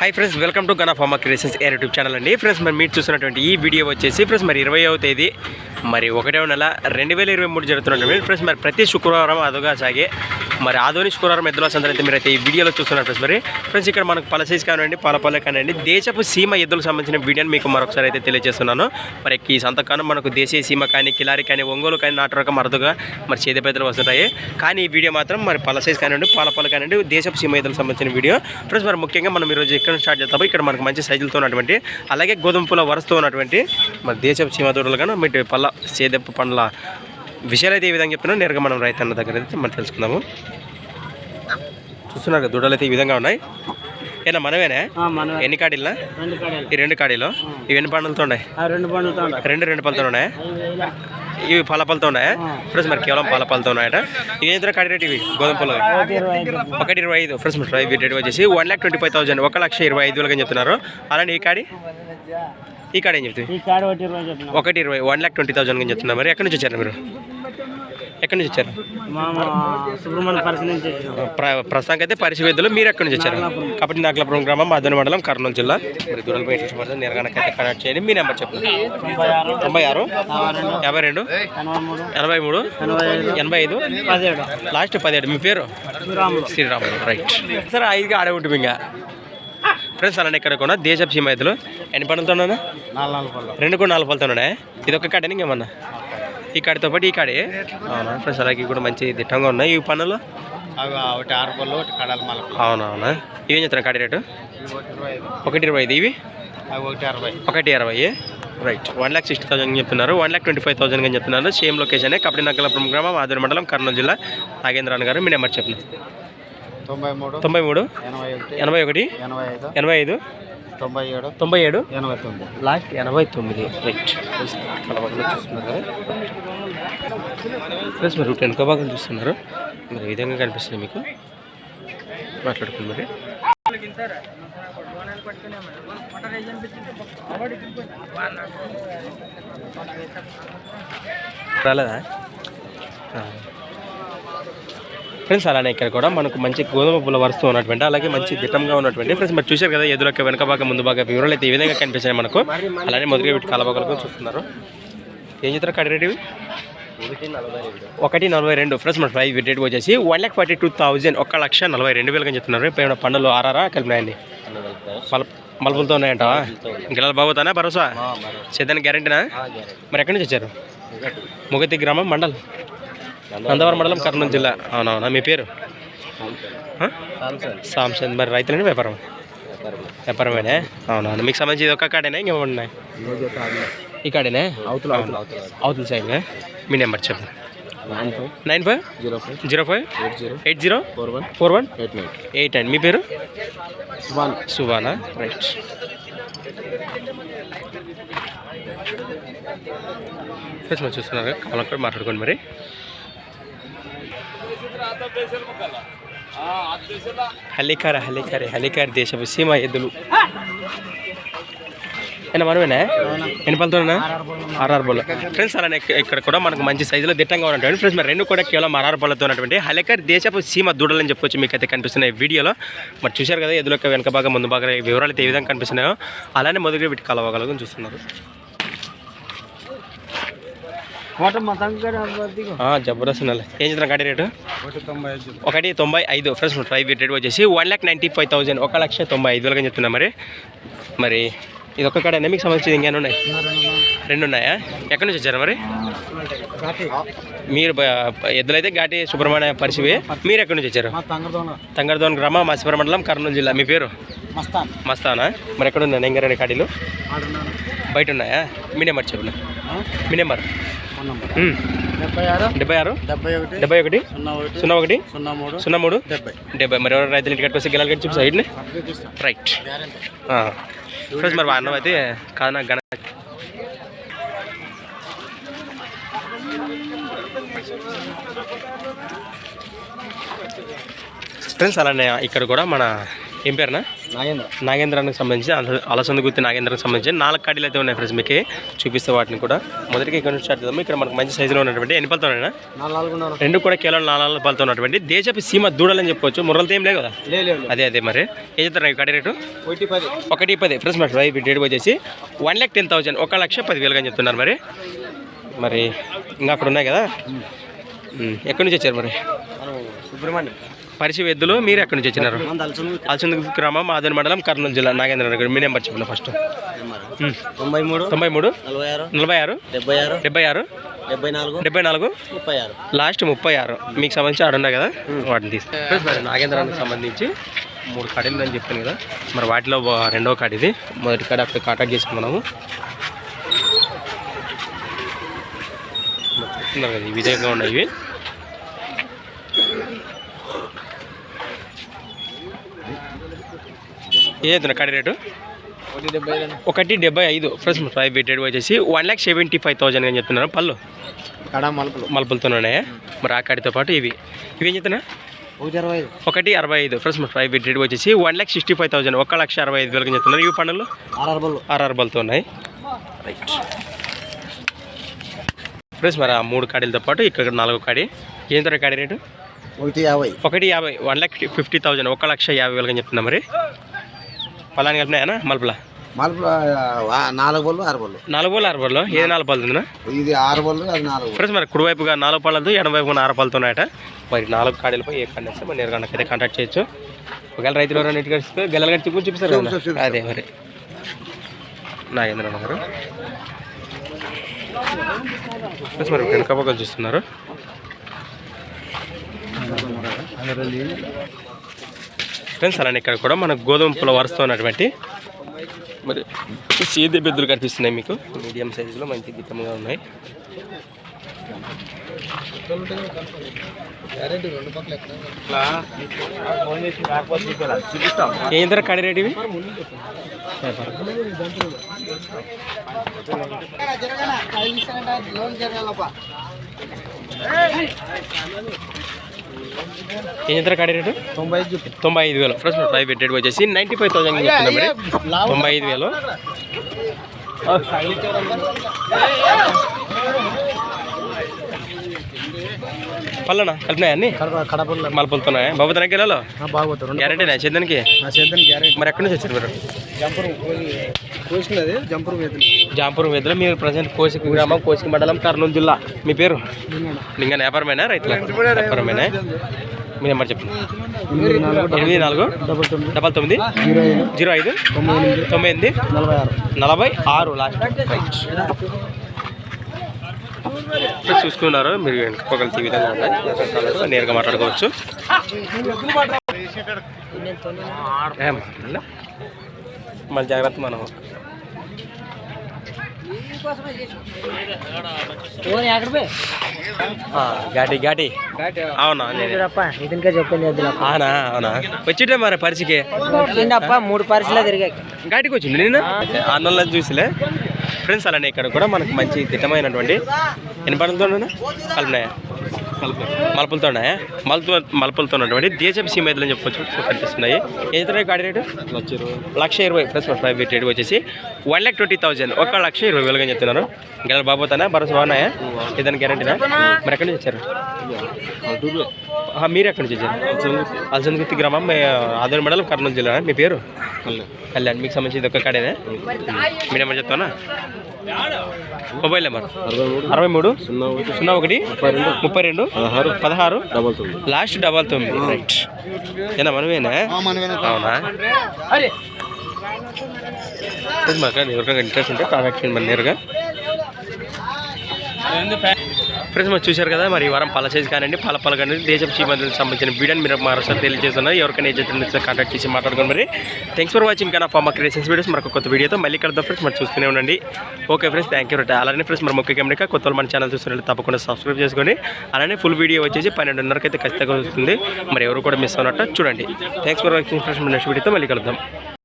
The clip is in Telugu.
Hi friends welcome to Gana pharma creations air YouTube channel అండి. ఫ్రెండ్స్ మరి మీరు చూస్తున్నటువంటి ఈ వీడియో వచ్చేసి ఫ్రెండ్స్ మరి ఇరవైవ తేదీ మరి ఒకటవ నెల రెండు వేల ఇరవై మూడు జరుగుతున్నటువంటి ఫ్రెండ్స్ మరి ప్రతి శుక్రవారం అదుగా సాగే మరి ఆధునిక శుక్రవారం ఎద్దుల సందర్భం అయితే మీరు అయితే ఈ వీడియోలో చూస్తున్నారు ఫ్రెండ్స్ మరి. ఫ్రెండ్స్ ఇక్కడ మనకు పల సైజ్ కానివ్వండి పాలపల్లె కానివ్వండి దేశపు సీమ ఎద్దులకు సంబంధించిన వీడియోని మీకు మరొకసారి అయితే తెలియజేస్తున్నాను. మరి ఈ సంతకాలం మనకు దేశీయ సీమ కానీ కిలారి కానీ ఒంగోలు కానీ నాటు రకం అరుదుగా మరి చేతి పెద్దలు వస్తుంటాయి. కానీ ఈ వీడియో మాత్రం మరి పల సైజ్ కానివ్వండి పాలపల్లె కానివ్వండి దేశపు సీమ ఎద్దులకు సంబంధించిన వీడియో ఫ్రెండ్స్ మరి ముఖ్యంగా మనం ఈరోజు ఎక్కడ నుంచి స్టార్ట్ చేస్తామో ఇక్కడ మనకు మంచి సైజులతో ఉన్నటువంటి అలాగే గోధుమ పూల వరుసతో ఉన్నటువంటి మరి దేశపు సీమ దూడలు కానీ మీ పళ్ళ చేదెప్పు పండ్ల విషయాలు అయితే ఈ విధంగా చెప్తున్నా నేరుగా మనం రైతన్న దగ్గర అయితే మనం తెలుసుకుందాము. చూస్తున్నారు కదా దూడలు అయితే ఈ విధంగా ఉన్నాయి. ఏనా మనమేనే మనమే ఎన్ని కాడీలా? ఈ రెండు కాడీలు? ఇవి ఎన్ని పండులతో ఉన్నాయి? రెండు రెండు రెండు పళ్ళతో ఉన్నాయి. ఇవి పాల పళ్ళతో ఉన్నాయా ఫ్రెండ్స్ మరి కేవలం పాల పళ్ళతో ఉన్నాయట. ఇవి ఎంత కాడి రేట్ ఇవి గోధుమ పూలు ఒకటి ఇరవై ఐదు. ఫ్రెండ్స్ మరి ఇవి రేట్ వచ్చేసి one lakh twenty five thousand. ఒక లక్ష ఇరవై ఐదు వేలుగా చెప్తున్నారు. అలానే ఈ కాడి? ఈ కాడి ఏం చెప్తుంది? ఒకటి ఇరవై వన్ ల్యాక్ ట్వంటీ థౌసండ్ అని చెప్తున్నారు. మరి ఎక్కడి నుంచి వచ్చారు మీరు? ఎక్కడి నుంచి వచ్చారు? ప్రస్తుతానికి అయితే పరిశువేద్దులు మీరు ఎక్కడి నుంచి వచ్చారు? కాబట్టి నాగలాపురం గ్రామం మధున మండలం కర్నూలు జిల్లా. మరి దూరంపై ఇష్టపడుతుంది నిర్గాణకైతే కనెక్ట్ చేయండి. మీ నెంబర్ చెప్పండి. తొంభై ఆరు. యాభై రెండు. ఎనభై మూడు. ఎనభై ఐదు. పదిహేడు. లాస్ట్ పదిహేడు. మీ పేరు? శ్రీరాములు. రైట్ సరే ఐదుగా ఆడే ఉంటుంది ఇంకా ఫ్రెండ్స్ అలానే ఇక్కడ కొన్నా దేశపు సీమ ఎన్ని పనులతో రెండు కూడా నాలుగు పళ్ళతో ఉన్నాయి? ఇది ఒక కాడని ఇంకేమన్నా? ఈ కాడితో పాటు ఈ కాడే. అవునా? ఫ్రెండ్స్ అలాగే కూడా మంచి దిట్టంగా ఉన్నాయి. ఈ పనులు? ఒకటి ఆరు పళ్ళు ఒకటి కడాలి మళ్ళీ అవునవునా? ఇవేం చెప్తున్నా కాడి రేటు? ఒకటి ఇరవై ఐదు. ఇవి? ఒకటి అరవై. ఒకటి ఇరవై right one lakh sixty thousand అని చెప్తున్నారు. One lakh twenty five thousand అని చెప్తున్నారు. సేమ్ లొకేషన్ కపటి నక్కలపురం గ్రామం ఆదూరు మండలం కర్నూలు జిల్లా. నాగేంద్రన్ గారు మీ నెంబర్ చెప్పండి. తొంభై మూడు తొంభై మూడు ఎనభై ఒకటి ఎనభై ఒకటి ఎనభై ఐదు. ఎనభై ఐదు తొంభై ఏడు? తొంభై ఏడు? ఎనభై తొమ్మిది. లాస్ట్ ఎనభై తొమ్మిది. రైట్ చూస్తున్నారు. ప్లస్ మీరు వెనుక భాగం చూస్తున్నారు. మరి ఈ విధంగా కనిపిస్తుంది మీకు? మాట్లాడుకుంది మరి. రాలేదా? ఫ్రెండ్స్ అలానే ఇక్కడ కూడా మనకు మంచి గోధుమ పూల వరుస ఉన్నటువంటి అలాగే మంచి దిట్టంగా ఉన్నటువంటి ఫ్రెండ్స్ మరి చూశారు కదా ఎదురొక్క వెనక భాగం ముందు భాగం వివరాలు అయితే ఈ విధంగా కనిపిస్తాయి మనకు. అలానే మొదటిగా వీటి కలవగలకు చూస్తున్నారు. ఏం చెప్తారు కడి రేట్ ఇవి? ఒకటి నలభై రెండు. ఫ్రెండ్స్ మన ప్రైస్ రేట్ వచ్చేసి one lakh forty two thousand ఒక లక్ష నలభై రెండు వేలుగా చెప్తున్నారు. ఇప్పుడు పండుగలు ఆరారా కలిపినాయండి? మల మలుపులతో ఉన్నాయంట. గిలాలు బాగుతానా భరోసా? సేదానికి గ్యారంటీనా మరి ఎక్కడి నుంచి వచ్చారు? ముగతి గ్రామం మండల్? నందవరం మండలం కర్నూలు జిల్లా. అవునవునా మీ పేరు? సాంసంగ్ మరి రైతులని వ్యాపారం? వ్యాపారమేనే? అవునవును. మీకు సంబంధించి ఇది ఒక్క కాడేనా? ఇంకేమో ఉన్నాయి? ఈ కాడేనే? అవతల అవతల అవుతుంది సైడ్ మీ నెంబర్ చెప్పండి nine five nine five? Zero five. Zero five? Eight zero. Eight zero? Four one. Four one? Eight nine. Eight అండి మీ పేరు? One సుబానా right. ఫ్రెండ్స్ మరి చూస్తున్నారు మాట్లాడుకోండి మరి. హలికార హలికారి హలికారి దేశపు సీమ ఎద్దులు. అయినా మనమేనా? ఎన్ని పళ్ళతోనా ఆర్ఆర్ బోల్ ఫ్రెండ్స్ అలానే ఇక్కడ కూడా మనకు మంచి సైజులో దిట్టంగా ఉన్నటువంటి ఫ్రెండ్స్ మరి రెండు కూడా కేవలం ఆర్ఆర్ బోళ్ళతో ఉన్నటువంటి హలికర్ దేశపు సీమ దూడలని చెప్పొచ్చు మీకు అయితే కనిపిస్తున్నాయి వీడియోలో. మరి చూశారు కదా ఎదురు వెనక భాగం ముందు భాగం వివరాలు అయితే ఏ విధంగా కనిపిస్తున్నాయో. అలానే మొదటి వీటి కలవగలగని చూస్తున్నారు. జబర్దస్త్ ఉన్నాయి ఏం చెప్తున్నా గాడి రేటు? ఒకటి తొంభై ఐదు. ఫ్రెండ్స్ ప్రైస్ రేట్ వచ్చేసి one lakh ninety five thousand ఒక లక్ష తొంభై ఐదు వేలుగా చెప్తున్నా మరి. మరి ఇది ఒక్క కాడేనా మీకు సంబంధించి ఇంకేమైనా ఉన్నాయి? రెండు ఉన్నాయా? ఎక్కడి నుంచి వచ్చారు మరి? మీరు ఎద్దులైతే ఘాటి సుబ్రహ్మణ్య పరిశివి. మీరు ఎక్కడి నుంచి వచ్చారు? తంగరదోన. గ్రామం మాసిపురం మండలం కర్నూలు జిల్లా. మీ పేరు? మస్తాన్. మస్తానా? మరి ఎక్కడ ఉన్నాయి? నెంగరేణి కాడీలు. బయట ఉన్నాయా? మీ నెంబర్ చెప్పిన మీ నెంబర్. డెబ్బై ఆరు డెబ్బై ఒకటి సున్నా ఒకటి సున్నా మూడు డెబ్బై. మరి ఎవరు రైతులు ఇంటికి వస్తే గెలాలి చెప్పి సైడ్ని? రైట్ ఫ్రెండ్స్ మరి అన్నం అయితే గణ ఫ్రెండ్స్ అలానే ఇక్కడ కూడా మన ఏం పేరునా? నాగేంద్రానికి సంబంధించి అల- అలసంద గుత్తి నాగేంద్రానికి సంబంధించి నాలుగు కడ్డీలు అయితే ఉన్నాయి ఫ్రెండ్స్ మీకు చూపిస్తే వాటిని కూడా. మొదటిగా ఇక్కడ నుంచి స్టార్ట్ చేద్దాం ఇక్కడ మనకు మంచి సైజులో ఉన్నటువంటి ఎన్ని పలుతున్నాయి నాలుగున్నర రెండు కూడా కేవలం నాలుగు పలుతో ఉన్నటువంటి దేశపు సీమ దూడలని చెప్పొచ్చు. ముర్రలతో ఏం లేదు కదా అదే అదే మరి. ఏం చెప్తారు కడి రేటు? ఒకటి పది. ఫ్రెండ్స్ మరి రైట్ డేట్ వచ్చేసి వన్ ల్యాక్ టెన్ థౌసండ్ ఒక లక్ష పదివేలుగా చెప్తున్నారు మరి. మరి ఇంకా అక్కడ ఉన్నాయి కదా? ఎక్కడి నుంచి వచ్చారు మరి? సుబ్రహ్మణ్యం. పరిచయ ఎద్దులు మీరు ఎక్కడి నుంచి వచ్చినారు? అలచంద గ్రామం ఆదోని మండలం కర్నూలు జిల్లా నాగేంద్ర నగర్. మీ నెంబర్ చెప్పిన ఫస్ట్. తొంభై మూడు తొంభై మూడు నలభై ఆరు నలభై ఆరు డెబ్బై ఆరు డెబ్బై ఆరు డెబ్బై నాలుగు డెబ్బై నాలుగు ముప్పై ఆరు. లాస్ట్ ముప్పై ఆరు. మీకు సంబంధించి ఆడ ఉన్నాయి కదా వాటిని తీస్తాను మరి నాగేంద్రానికి సంబంధించి మూడు కడీలు అని చెప్పాను కదా. మరి వాటిలో రెండవ కాడ ఇది. మొదటి కాడ అక్కడ కాంటాక్ట్ చేసుకున్నాము చూస్తున్నారు కదా ఈ విధంగా ఉన్నాయి ఇవి. ఏదైతున్నా కడి రేటు? ఒకటి డెబ్బై ఐదు ఫ్రెష్ ఫ్రై రేట్ వచ్చేసి one lakh seventy five thousand అని చెప్తున్నారు. పళ్ళు? కడ మలుపులు. మలుపులతో ఉన్నాయా? మరి ఆ కాడితో పాటు ఇవి. ఇవి చెప్తున్నా? ఒకటి అరవై ఐదు. ఒకటి అరవై ఐదు. ఫ్రెండ్స్ మరి ప్రైవేట్ రేట్ వచ్చేసి one lakh sixty five thousand ఒక లక్ష అరవై ఐదు వేలకు చెప్తున్నారు. ఇవి పండుగలు ఆర్ఆర్ బల్తో ఉన్నాయి. రైట్ ఫ్రెండ్స్ మరి ఆ మూడు కాడీలతో పాటు ఇక్కడ నాలుగో కాడి. ఏం తర కాడి రేటు? ఒకటి యాభై. ఒకటి యాభై. వన్ ల్యాక్ ఫిఫ్టీ థౌసండ్ ఒక లక్ష యాభై వేలకు చెప్తున్నా మరి. పలాని కలిపినాయనా మలుపులా? మలుపులు నాలుగు బళ్ళు ఆరు బళ్ళు. నాలుగు బోళ్ళు ఆరు బోళ్ళు. ఏది నాలుగు పళ్ళు ఇది ఆరు బళ్ళు అది నాలుగు ఫ్రెండ్స్ మరి కుడివైపుగా నాలుగు పళ్ళతో ఎడమ వైపుగా ఆరు పళ్ళతో ఉన్నాయట. మరి నాలుగు కాడీలపై ఏ కాడి వస్తే మరి నేరుగా అయితే కాంటాక్ట్ చేయొచ్చు. ఒకవేళ రైతులు ఎవరైనా ఇంటికి వస్తే గెలలు కట్టి కదా. చూపిస్తారు. అదే మరి. నాగేంద్ర గారు. ఫ్రెండ్స్ మరి వెనక పక్కలు చూస్తున్నారు. ఫ్రెండ్స్ అలానే ఇక్కడ కూడా మన గోధుమ పూల వరుసతో ఉన్నటువంటి మరి సీదే బెద్దులు కనిపిస్తున్నాయి మీకు. మీడియం సైజులో మంచి గిట్టంగా ఉన్నాయి. ఏం ధర కడి రేట్ ఇవి? ఏం ధర కడి రేటు? తొంభై ఐదు తొంభై ఐదు వేలు. ఫ్రెండ్స్ ప్రైవేట్ రేట్ వచ్చేసి నైంటీ ఫైవ్ థౌసండ్ చెప్తున్నాం మరి. తొంభై ఐదు వేలు. పల్లనా కలిపినాయా అన్ని? కడపల్లో. మలపలుతున్నాయా బాబు తనకి వెళ్ళాలో? బాగుపోతారు గ్యారెంటీ నా చేద్దానికి? నా చేద్దాం గ్యారెంటీ. మరి ఎక్కడి నుంచి వచ్చారు మీరు? కోసినది జంపర్ వెదలో. మీరు ప్రజెంట్ కోసిక గ్రామం కోసిక మండలం కర్నూలు జిల్లా. మీ పేరు? లింగా వ్యాపారమేనా? రైతుల? వ్యాపారమేనా? మీ నెంబర్ చెప్పండి. ఎనిమిది నాలుగు డబల్ తొమ్మిది. జీరో ఐదు. తొమ్మిది ఎనిమిది. తొంభై ఎనిమిది? నలభై ఆరు. నలభై ఆరు లాస్ట్. చూసుకున్నారు మీరు వెనుకోగలిగే విధంగా ఉన్నాయి నేరుగా మాట్లాడుకోవచ్చు? మన జాగ్రత్త మనం ఘాటి ఘాటి అవునా నేనే. ఇతనికే చెప్పింది అవునా అవునా. వచ్చిటే మరి పరిచికి? అప్ప మూడు పరిస్థితులు తిరిగాయి. గాటికి వచ్చింది నిన్న? అన్నంలో చూసిలే. ఫ్రెండ్స్ అలానే ఇక్కడ కూడా మనకు మంచి దిట్టమైనటువంటి ఎన్ని పనులతో కలిపినాయా? మలుపులతో ఉన్నాయా మలుపు మలుపులతో ఉన్నటువంటి దేశపు సీమైతులు అని చెప్పొచ్చు కనిపిస్తున్నాయి ఏ ఇతర గాడి రేటు? లక్ష ఇరవై. ప్లస్ ప్రైవేట్ రేట్ వచ్చేసి వన్ ల్యాక్ ట్వంటీ థౌసండ్ ఒక లక్ష ఇరవై వేలుగా చెప్తున్నారు. గెల బాబోతానా? భరోసా బాగున్నాయా? ఇతని గ్యారంటీనా మరి ఎక్కడి నుంచి వచ్చారు? మీరు ఎక్కడి నుంచి వచ్చారు? అల్సందుగుత్తి. గ్రామం మే- ఆదోని మండలం కర్నూలు జిల్లా మీ పేరు? కళ్యాణ్. మీకు సంబంధించి ఇది ఒక కాడేనా? మీ నెంబర్ చెప్తానా మొబైల్ నెంబర్. అరవై మూడు సున్నా ఒకటి ముప్పై రెండు పదహారు పదహారు. డబల్ తొమ్మిది. లాస్ట్ డబల్ తొమ్మిది. రైట్. ఏనా మనమేనా? అవునా? మాకు? ఎవరికైనా ఇంట్రెస్ట్ ఉంటే కాంటాక్ట్ చేయండి మరి నేరుగా. ఫ్రెండ్స్ మనం చూశారు కదా మరి ఈ వారం పల సైజ్ కానివ్వండి పల పల కానీ దేశం సీమంతులకు సంబంధించిన వీడియోని మీరు మరోసారి తెలియజేస్తున్నారు. ఎవరికైనా ఏజెంట్ కాంటాక్ట్ చేసి మాట్లాడుకోండి మరి. థ్యాంక్స్ ఫర్ వాచింగ్ కానీ ఫార్మా క్రియేషన్స్ వీడియోస్ మరొక కొత్త వీడియోతో మళ్ళీ కలుద్దాం ఫ్రెండ్స్ మరి చూస్తూనే ఉండండి. ఓకే ఫ్రెండ్స్ థ్యాంక్ యూ అలానే ఫ్రెండ్స్ మరి ముఖ్య కెమెరా కొత్త మన ఛానల్ చూస్తున్నట్టు తప్పకుండా సబ్స్క్రైబ్ చేసుకోండి. అలానే ఫుల్ వీడియో వచ్చేసి పన్నెండున్నరకైతే ఖచ్చితంగా వస్తుంది. మరి ఎవరు కూడా మిస్ అవునట్టు చూడండి. Thanks for watching friends next వీడియోతో మళ్ళీ కలుద్దాం.